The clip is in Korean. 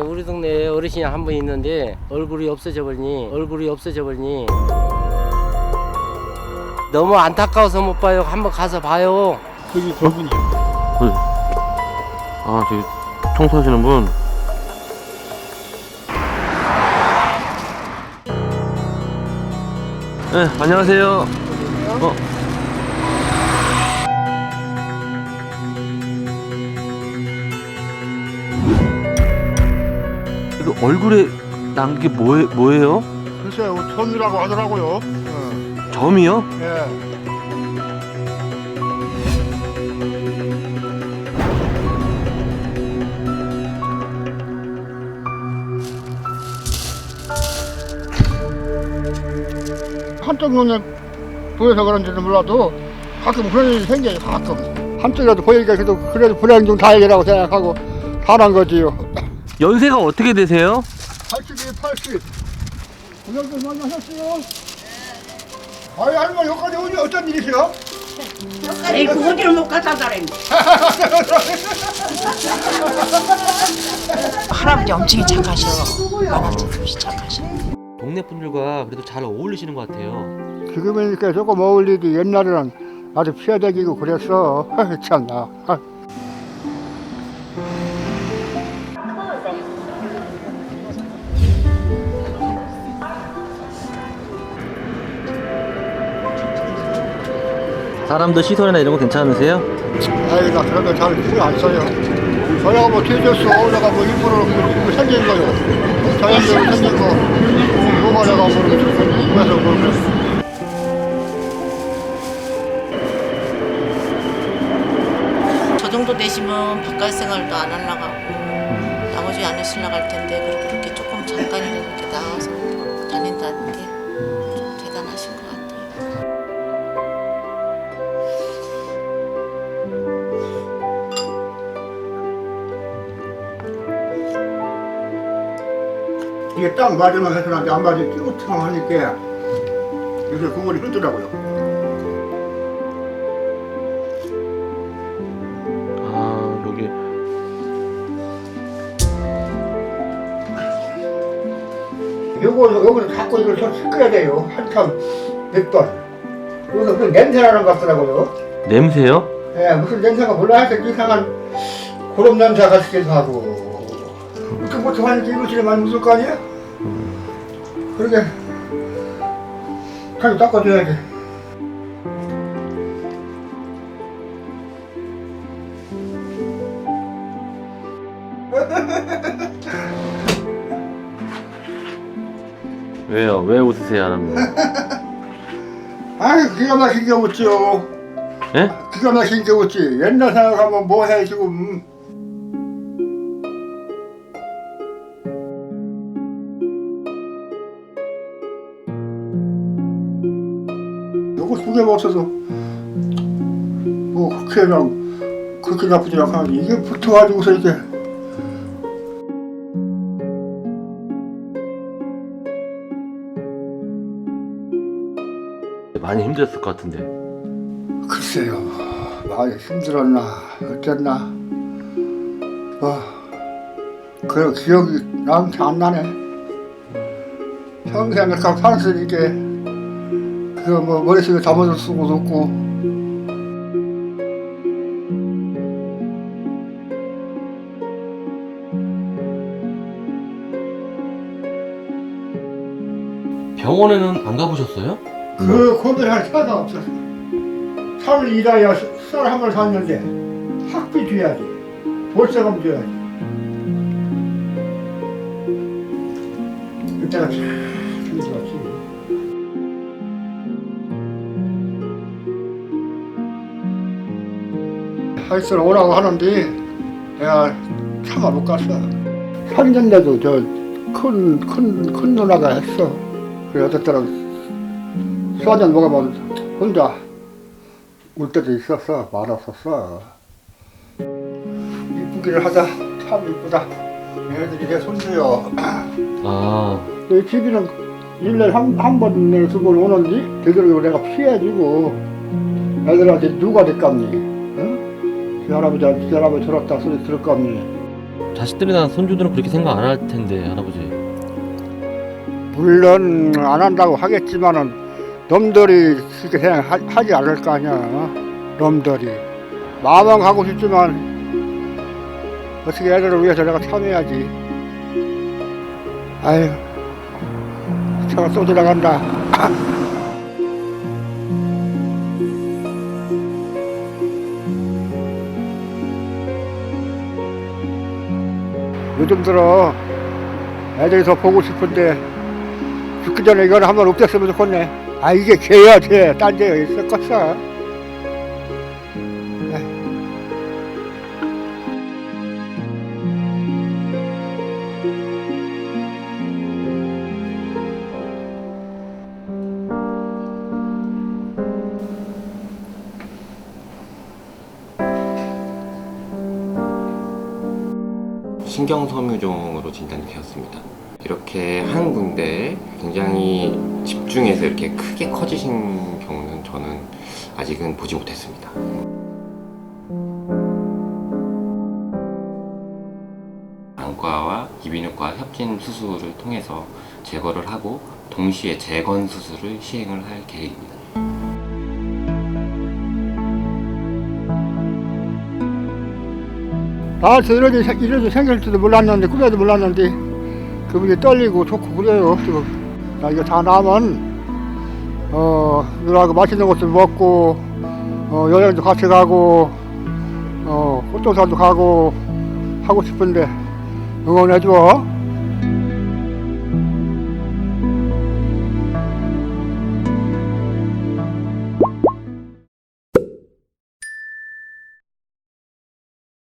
우리 동네에 어르신이 한 분 있는데 얼굴이 없어져 버리니 얼굴이 없어져 버리니 너무 안타까워서 못 봐요. 한번 가서 봐요. 저기 저분이요. 아, 저기 청소하시는 분. 네, 안녕하세요. 어. 얼굴에 난 게 뭐예, 뭐예요? 글쎄요, 점이라고 하더라고요. 어, 점이요? 예. 한쪽 눈에 보여서 그런지는 몰라도 가끔 그런 일이 생겨요, 가끔. 한쪽이라도 보이니까 그래도, 그래도 불행 중 다행이라고 생각하고 사는 거지요. 연세가 어떻게 되세요? 82, 80. 고생들 많이 하셨어요. 아이, 할머니, 여기까지 오니 어쩐 일이세요? 에이 그 어디를 못 갖다 달았니? 할아버지 엄청 착하셔. 할아버지 착하셔. 동네 분들과 그래도 잘 어울리시는 것 같아요. 지금이니까 조금 어울리지 옛날에는 아주 피해다기고 그랬어. 참나. 사람들 시선이나 이런 거 괜찮으세요? 아이, 나 그런 거 잘 신경 안 써요. 저희가 뭐 뒤졌어. 내가 뭐 일부러 뭐 생긴 거요. 자연적으로 생긴 거. 뭐가 내가 모르겠어. 그래서. 저 정도 되시면 바깥 생활도 안 하려고 하고 나머지 안 하시려고 할 텐데 그렇게, 그렇게 조금 잠깐이라도 이렇게 나와서 이게 딱 맞으면 해서 나한테 안 맞을 찌우처럼 하니까 흐르더라고요. 아, 여기 요거, 요거는 자꾸 이걸 좀 섞어야 돼요. 한참 몇 번. 그래서 그 냄새나는 것 같더라고요. 냄새요? 예, 무슨 냄새가 몰라 하여튼 이상한 고름 냄새 같기도 하고. 보통 하니까 이물질이 많이 묻을 거 아니야? 그러게. 자주 닦아줘야지. 왜요? 왜 웃으세요, 하나님? 아이, 기가 막힌 게 없지요. 예? 기가 막힌 게 없지. 옛날 생각하면 뭐 해, 지금. 요거 두 개가 없어서, 뭐, 그렇게랑, 그렇게 나쁘지 않고, 이게 붙어가지고서 이게. 많이 힘들었을 것 같은데. 글쎄요, 많이 힘들었나, 어쨌나. 뭐, 그 기억이 나한테 안 나네. 평생 이렇게 살았으니까, 그거 뭐 머릿속에 담아둘 수도 없고. 병원에는 안 가보셨어요? 그 고민할 차가 없었어. 살을 일하여 쌀한번 샀는데 학비 줘야지. 볼세금 줘야지. 그때가 하여튼 오라고 하는데 내가 차마 못 갔어. 상견례도 저 큰 큰 큰 누나가 했어. 그래 때는 수화전 먹으면 혼자 울 때도 있었어. 많았었어. 이쁘기를 하자. 참 이쁘다. 애들이 내 손주요 아, 내 집이는 일년에 한, 한 번에 두번 오는지 되도록 내가 피해주고. 애들한테 누가? 지 할아버지한테 지 할아버지 저렇다 소리 들을 겁니 자식들이나 손주들은 그렇게 생각 안 할 텐데 할아버지. 물론 안 한다고 하겠지만은 놈들이 그렇게 생각하지 않을 거 아니야. 놈들이 마음은 가고 싶지만 어떻게 애들을 위해서 내가 참여야지. 아유, 차가 또 지나간다. 요즘 들어 애들이 더 보고 싶은데 죽기 전에 이걸 한번 없앴으면 좋겠네. 아 이게 죄야 죄. 딴데 있었겠어. 신경섬유종으로 진단이 되었습니다. 이렇게 한 군데에 굉장히 집중해서 이렇게 크게 커지신 경우는 저는 아직은 보지 못했습니다. 안과와 이비인후과 협진 수술을 통해서 제거를 하고 동시에 재건 수술을 시행을 할 계획입니다. 나한테 이런 일이, 생- 이런 일이 생길 줄도 몰랐는데 꿈에도 몰랐는데 그분이 떨리고 좋고 그래요. 지금 나 이거 다 나면 어 누나하고 맛있는 것도 먹고 어 여행도 같이 가고 어 꽃동산도 가고 하고 싶은데 응원해 줘.